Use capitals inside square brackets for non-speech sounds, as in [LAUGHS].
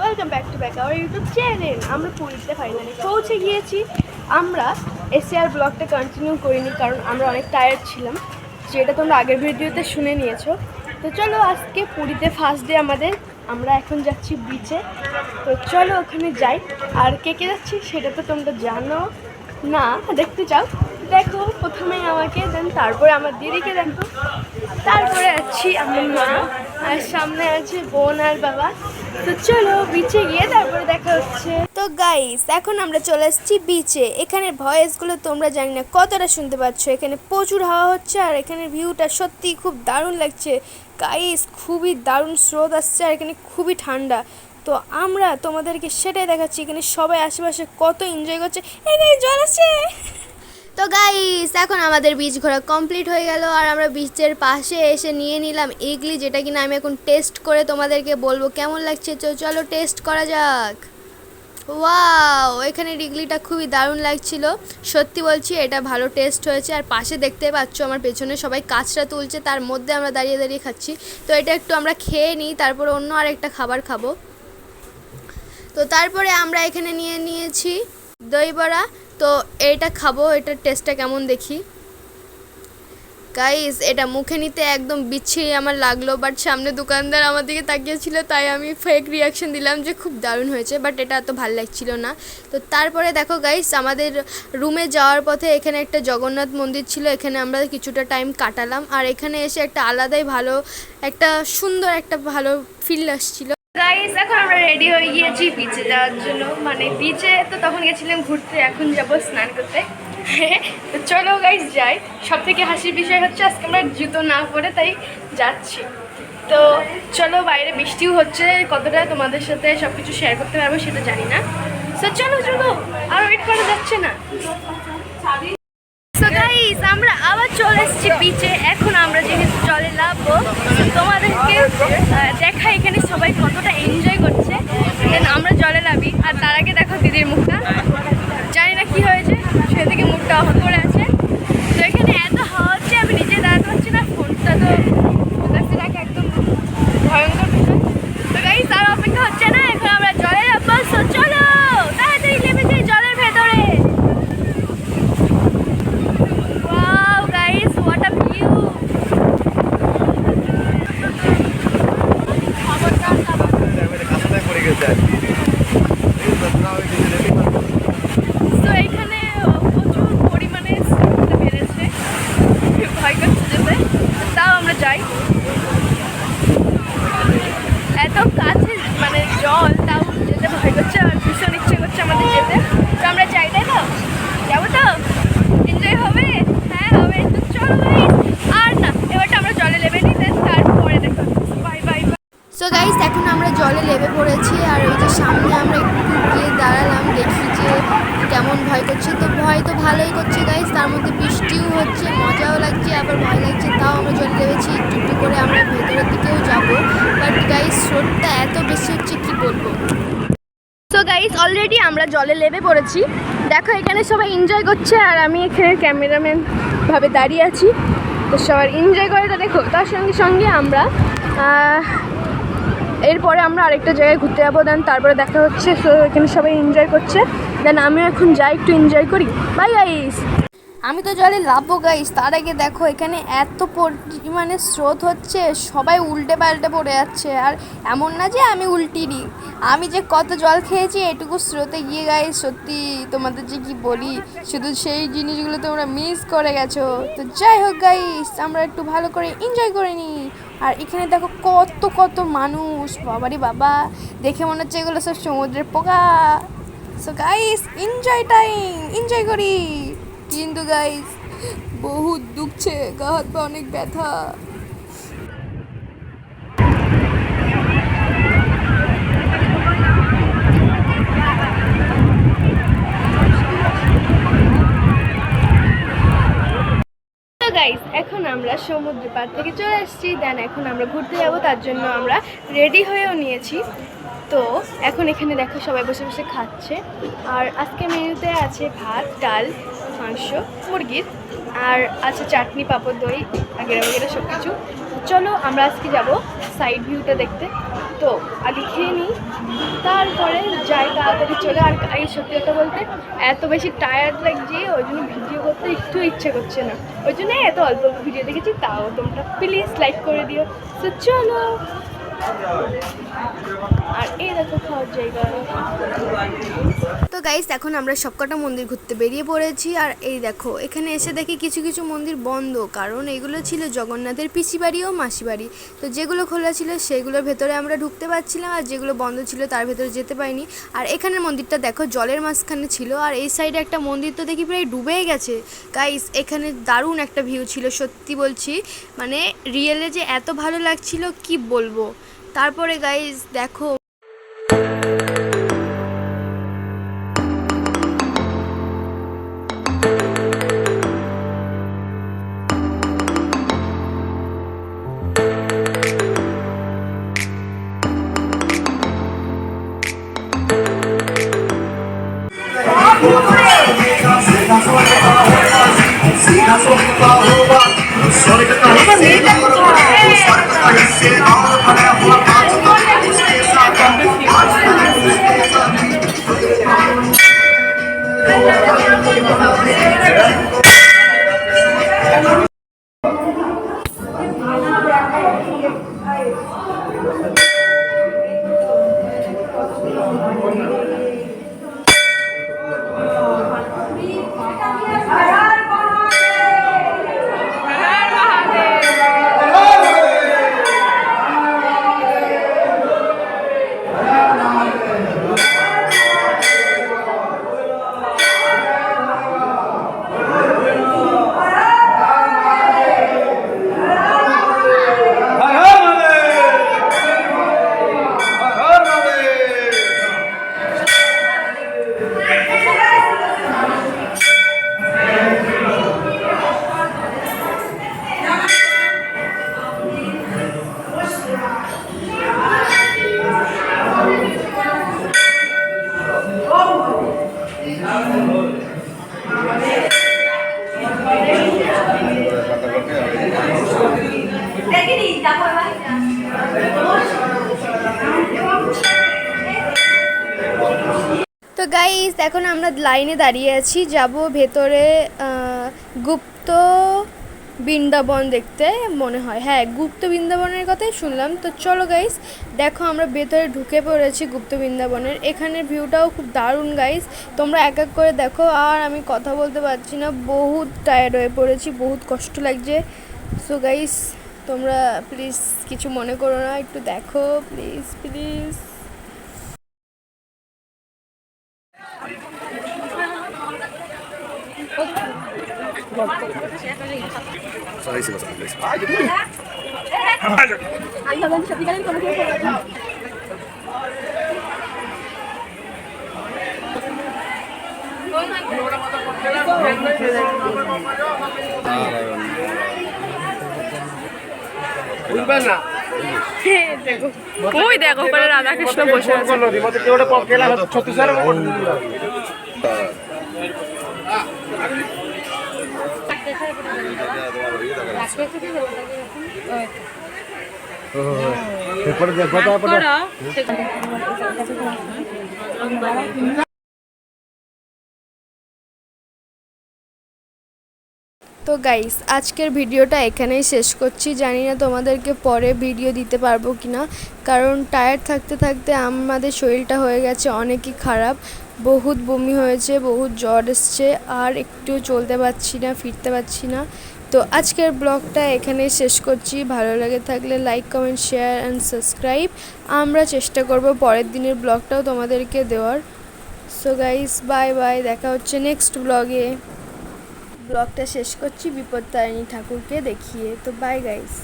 Welcome back to back our YouTube channel আমরা পুরীতে finally পৌঁছে গিয়েছি। আমরা এসিআর ব্লগটা কন্টিনিউ করিনি, কারণ আমরা অনেক টায়ার্ড ছিলাম, যেটা তোমরা আগের ভিডিওতে শুনে নিয়েছো। তো চলো আজকে পুরীতে ফার্স্ট ডে আমাদের। আমরা এখন যাচ্ছি বিচে তো চলো ওখানে যাই। আর কে কে যাচ্ছি সেটা তো তোমরা জানো। না, দেখতে চাও। দেখো প্রথমে আমাকে দেন তারপরে আমার দিদিকে দেখো। তারপরে আছি আমার মা। আর সামনে আছে বোন আর বাবা। তো চলো বিচে গিয়ে তারপরে দেখা হচ্ছে। তো গাইস এখন আমরা চলে এসেছি বিচে এখানের ভয়েসগুলো তোমরা জানি না কতটা শুনতে পাচ্ছ। এখানে প্রচুর হাওয়া হচ্ছে আর এখানের ভিউটা সত্যি খুব দারুণ লাগছে। গাইস খুবই দারুণ স্রোত আসছে আর এখানে খুবই ঠান্ডা। তো আমরা তোমাদেরকে সেটাই দেখাচ্ছি, এখানে সবাই আশেপাশে কত এনজয় করছে। এখানে জল আসছে! তো গাইস এখন আমাদের বীজ ঘোরা কমপ্লিট হয়ে গেল আর আমরা বীচের পাশে এসে নিয়ে নিলাম ইগলি, যেটা কিনা আমি এখন টেস্ট করে তোমাদেরকে বলব কেমন লাগছে। চলো টেস্ট করা যাক। ওয়াও এখানে ইগলিটা খুবই দারুণ লাগছিল। সত্যি বলছি, এটা ভালো টেস্ট হয়েছে। আর পাশে দেখতে পাচ্ছ আমার পেছনে সবাই কাঁচরা তুলছে, তার মধ্যে আমরা দাঁড়িয়ে দাঁড়িয়ে খাচ্ছি। তো এটা একটু আমরা খেয়ে নিই, তারপরে অন্য আরেকটা খাবার খাব। তো তারপরে আমরা এখানে নিয়ে নিয়েছি দই বড়া তো এটা খাব এটার টেস্টটা কেমন দেখি? গাইস এটা মুখে নিতে একদম বিচ্ছিরি আমার লাগল বাট সামনে দোকানদার আমার দিকে তাকিয়েছিল, তাই আমি ফেক রিয়াকশন দিলাম যে খুব দারুণ হয়েছে বাট এটা এত ভালো লাগছিল না। তো তারপরে দেখো গাইস আমাদের রুমে যাওয়ার পথে এখানে একটা জগন্নাথ মন্দির ছিল, এখানে আমরা কিছুটা টাইম কাটালাম, আর এখানে এসে একটা আলাদাই ভালো, একটা সুন্দর একটা ভালো ফিল আসছিল। গাইস এখন আমরা রেডি হয়ে গিয়েছি বিচে যাওয়ার জন্য। মানে বিচে তো তখন গেছিলাম ঘুরতে, এখন যাব স্নান করতে। [LAUGHS] তো চলো গাইস যাই। সব থেকে হাসির বিষয় হচ্ছে, আজকে আমরা জুতো না পরে তাই যাচ্ছি। তো চলো বাইরে বৃষ্টিও হচ্ছে, কতটা তোমাদের সাথে সব কিছু শেয়ার করতে পারব সেটা জানি না। তো চলো চলো। আর ওয়েট করা যাচ্ছে না। আমরা আবার চলে এসেছি বিচে এখন আমরা যেহেতু জলে নামবো তোমাদেরকে দেখা এখানে সবাই কতটা এনজয় করছে। দেন আমরা জলে নামি। আর তার আগে দেখো দিদির মুখটা। জানি না কি হয়েছে, সেদিকে মুখটা অফ করে আছে তো এখানে এত হাওয়া হচ্ছে আমি নিজে দাঁড়াতে পারছি না ফোনটা তো ফোকাসে রাখা একদম ভয়ঙ্কর বিষয় তো গাইস আর অপেক্ষা হচ্ছে না এখন আমরা জলে যাব সো চলো তাড়াতাড়ি নেমে যাই জলের ভেতরে Wow, guys, what a view! কাঁচাটায় পড়ে গেছে আর কি না ওই কিছু রেডি তো এখানে প্রচুর পরিমাণে স্রোতটা বেড়েছে ভয় করছে যেতে তাও আমরা যাই এত কাছে মানে জল, তাও যেতে ভয় করছে আর ভীষণ ইচ্ছে করছে আমাদের যেতে। তো আমরা যাই, তাই তো? যাব তো? এনজয় হবে? হ্যাঁ হবে। তো চলো আর না, এবারটা আমরা জলে নেবে নিতে তারপরে দেখো। সো গাইস এখন আমরা জলে লেবে পড়েছি আর ওই যে সামনে আমরা একটু গিয়ে দাঁড়ালাম, দেখি যে কেমন ভয় করছে। তো ভয় তো ভালোই করছে গাইস তার মধ্যে বৃষ্টিও হচ্ছে, মজাও লাগছে, আবার ভয় লাগছে, তাও আমরা জলে লেবেছি। একটু একটু করে আমরা ভেতরের দিকেও যাব। বাট গাইস স্রোতটা এত বেশি হচ্ছে, কি বলব? সো গাইস অলরেডি আমরা জলে লেবে পড়েছি। দেখো, এখানে সবাই এনজয় করছে আর আমি এখানে ক্যামেরাম্যান ভাবে দাঁড়িয়ে আছি। তো সবার এনজয় করে তো দেখো, তার সঙ্গে সঙ্গে আমরা এরপরে আমরা আরেকটা জায়গায় ঘুরতে যাব দেন তারপরে দেখা হচ্ছে তো এখানে সবাই এনজয় করছে। দেন আমিও এখন যাই, একটু এনজয় করি। বাই গাইস আমি তো জলে লাভবো গাইস তার আগে দেখো, এখানে এত পরিমাণে স্রোত হচ্ছে, সবাই উল্টে পাল্টে পড়ে যাচ্ছে। আর এমন না যে আমি উল্টিনি, আমি যে কত জল খেয়েছি, এটুকু স্রোতে গিয়ে গাইস সত্যি তোমাদের যে কি বলি, শুধু সেই জিনিসগুলো তোমরা মিস করে গেছো। তো যাই হোক গাইস আমরা একটু ভালো করে এনজয় করে নিই। আর এখানে দেখো কত কত মানুষ। বাবারি বাবা, দেখে মনে হচ্ছে এগুলো সব সমুদ্রের পোকা। So guys enjoy time enjoy করি। কিন্তু গাইস বহুত দুঃখছে, গা হাত পা অনেক ব্যথা। তো গাইস এখন আমরা সমুদ্র পাড় থেকে চলে এসেছি। দেন এখন আমরা ঘুরতে যাব, তার জন্য আমরা রেডি হয়েও নিয়েছি। তো এখন এখানে দেখো সবাই বসে বসে খাচ্ছে। আর আজকে মেনুতে আছে ভাত, ডাল, মাংস, মুরগির, আর আছে চাটনি, পাঁপড় দই, আগেরা বগেরা সব কিছু চলো আমরা আজকে যাব সাইড ভিউটা দেখতে। তো আগে খেয়ে নিই। তারপরে যাই, তাড়াতাড়ি চলে আর এই সত্যি কথা বলতে এত বেশি টায়ার্ড লাগছে, ওই জন্য ভিডিও করতে একটু ইচ্ছে করছে না। ওই জন্য এত অল্প অল্প ভিডিও দেখেছি, তাও তোমরা প্লিজ লাইক করে দিও। তো চলো। তো গাইস এখন আমরা সবকটা মন্দির ঘুরতে বেরিয়ে পড়েছি, আর এই দেখো, এখানে এসে দেখি কিছু কিছু মন্দির বন্ধ, কারণ এগুলো ছিল জগন্নাথের পিসি বাড়ি ও মাসি বাড়ি। তো যেগুলো খোলা ছিল সেগুলোর ভেতরে আমরা ঢুকতে পারছিলাম, আর যেগুলো বন্ধ ছিল তার ভেতরে যেতে পারিনি। আর এখানের মন্দিরটা দেখো, জলের মাঝখানে ছিল, আর এই সাইডে একটা মন্দির তো দেখি প্রায় ডুবেই গেছে। গাইস এখানে দারুণ একটা ভিউ ছিল, সত্যি বলছি। মানে রিয়েলে যে এত ভালো লাগছিল, কি বলব? তারপরে গাইস দেখো। হর তো গাইস এখন আমরা লাইনে দাঁড়িয়ে আছি। যাব ভেতরে গুপ্ত বৃন্দাবন দেখতে মনে হয়। হ্যাঁ গুপ্ত বৃন্দাবনের কথাই শুনলাম। তো চলো গাইস দেখো আমরা ভেতরে ঢুকে পড়েছি গুপ্ত বৃন্দাবনের। এখানের ভিউটাও খুব দারুণ গাইস তোমরা এক এক করে দেখো। আর আমি কথা বলতে পারছি না, বহুত টায়ার্ড হয়ে পড়েছি, বহুত কষ্ট লাগছে। সো গাইস তোমরা প্লিজ কিছু মনে করো না একটু দেখো প্লিজ প্লিজ বলেছি বুঝবেন না? দেখো ওই দেখো ওখানে রাধাকৃষ্ণ বসে আছে। তো গাইস আজকের ভিডিওটা এখানেই শেষ করছি। জানি না তোমাদেরকে পরে ভিডিও দিতে পারব কি না কারণ টায়ার্ড থাকতে থাকতে আমাদের শরীরটা হয়ে গেছে অনেকই খারাপ। বহুত বমি হয়েছে, বহুত জ্বর এসছে, আর একটু চলতে পারছি না, ফিরতে পারছি না। তো আজকের ব্লগটা এখানেই শেষ করছি। ভালো লাগে থাকলে like comment share and subscribe আমরা চেষ্টা করব পরের দিনের ব্লগটাও তোমাদেরকে দেওয়ার। সো গাইস বাই বাই দেখা হচ্ছে নেক্সট ব্লগে ব্লগটা শেষ করছি। বিপদ তারিণী ঠাকুরকে দেখিয়ে। তো বাই গাইস